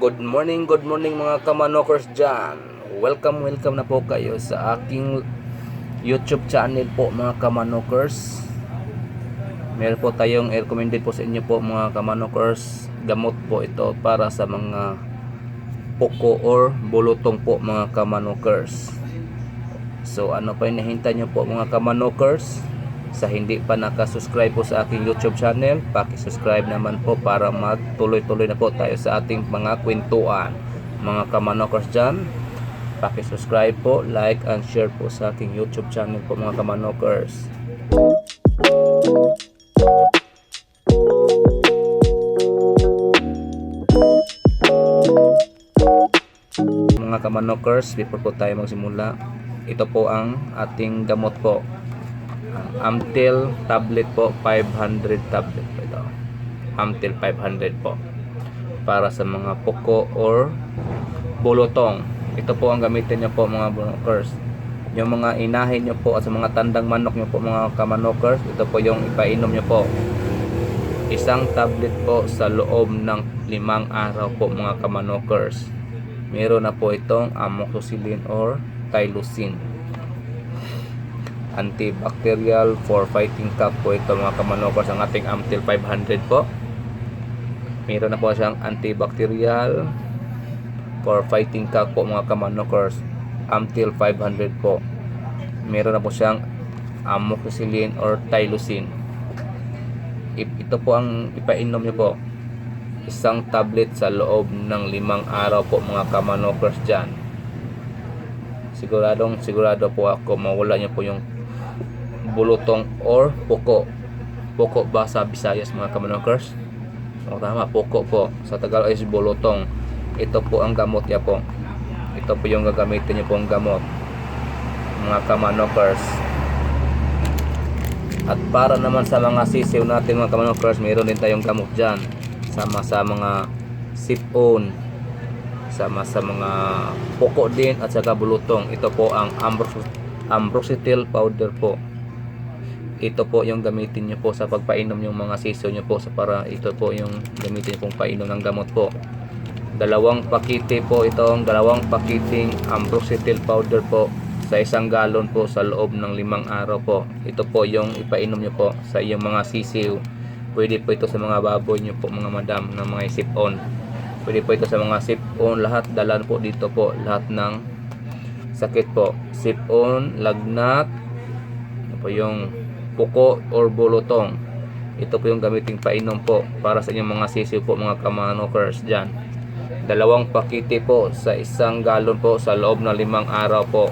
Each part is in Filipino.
Good morning, good morning mga kamanokers dyan. Welcome, welcome na po kayo sa aking YouTube channel po mga kamanokers. Meron po tayong recommended po sa inyo po mga kamanokers. Gamot po ito para sa mga poko or bulutong po mga kamanokers. So ano pa yung nahintay nyo po mga kamanokers? Sa hindi pa nakasubscribe po sa aking YouTube channel, paki-subscribe naman po para magtuloy-tuloy na po tayo sa ating mga kwentuhan. Mga kamanokers dyan, paki-subscribe po, like and share po sa aking YouTube channel po mga kamanokers. Mga kamanokers, before po tayo magsimula, ito po ang ating gamot po. Ang Amtil tablet po, 500 tablet po ito. Amtil 500 po. Para sa mga puko or bulotong. Ito po ang gamitin nyo po mga kamanokers. Yung mga inahin nyo po at sa mga tandang manok nyo po mga kamanokers, ito po yung ipainom nyo po. Isang tablet po sa loob ng limang araw po mga kamanokers. Meron na po itong amoxicillin or tylosin. Antibacterial for fighting cough po ito mga kamanokers ang ating Amtil 500 po. Meron na po siyang antibacterial for fighting cough po mga kamanokers. Amtil 500 po. Meron na po siyang amoxicillin or tylosin. I- Ito po ang ipainom niyo po isang tablet sa loob ng limang araw po mga kamanokers dyan siguradong sigurado po ako mawala niyo po yung bulutong or puko puko ba sa Visayas mga kamanokers? O tama puko po. Sa Tagalog is bulutong. Ito po ang gamot niya po. Ito po yung gagamitin niyo pong gamot mga kamanokers. At para naman sa mga sisiw natin mga kamanokers mayroon din tayong gamot dyan. Sama sa mga sipon sama sa mga poko din at saka bulutong. Ito po ang ambros ambrositil powder po ito po yung gamitin nyo po sa pagpainom yung mga sisiw nyo po sa para ito po yung gamitin pong painom ng gamot po. Dalawang pakite po itong dalawang pakiting ambrositil powder po sa isang galon po sa loob ng limang araw po. Ito po yung ipainom nyo po sa iyong mga sisiw. Pwede po ito sa mga baboy nyo po mga madam ng mga sip-on pwede po ito sa mga sip-on lahat dalan po dito po lahat ng sakit po. Sip-on, lagnat. Ano po yung puko or bulutong. Ito po yung gamiting painom po para sa inyong mga sisiw po mga kamanokers dyan. Dalawang pakite po sa isang galon po sa loob ng limang araw po.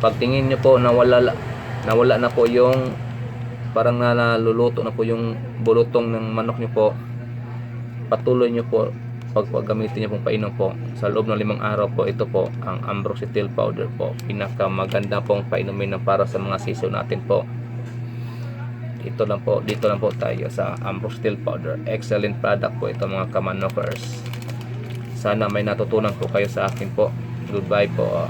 Pagtingin nyo po nawala nawala na po yung parang na naluluto na po yung bulutong ng manok nyo po. Patuloy nyo po pag gamitin pong painom po. Sa loob ng limang araw po ito po ang ambrositil powder po. Pinakamaganda pong painumin para sa mga sisiw natin po ito lang po dito lang po tayo sa ambrositil powder. Excellent product po ito mga kamanokers. Sana may natutunan po kayo sa akin po. Goodbye po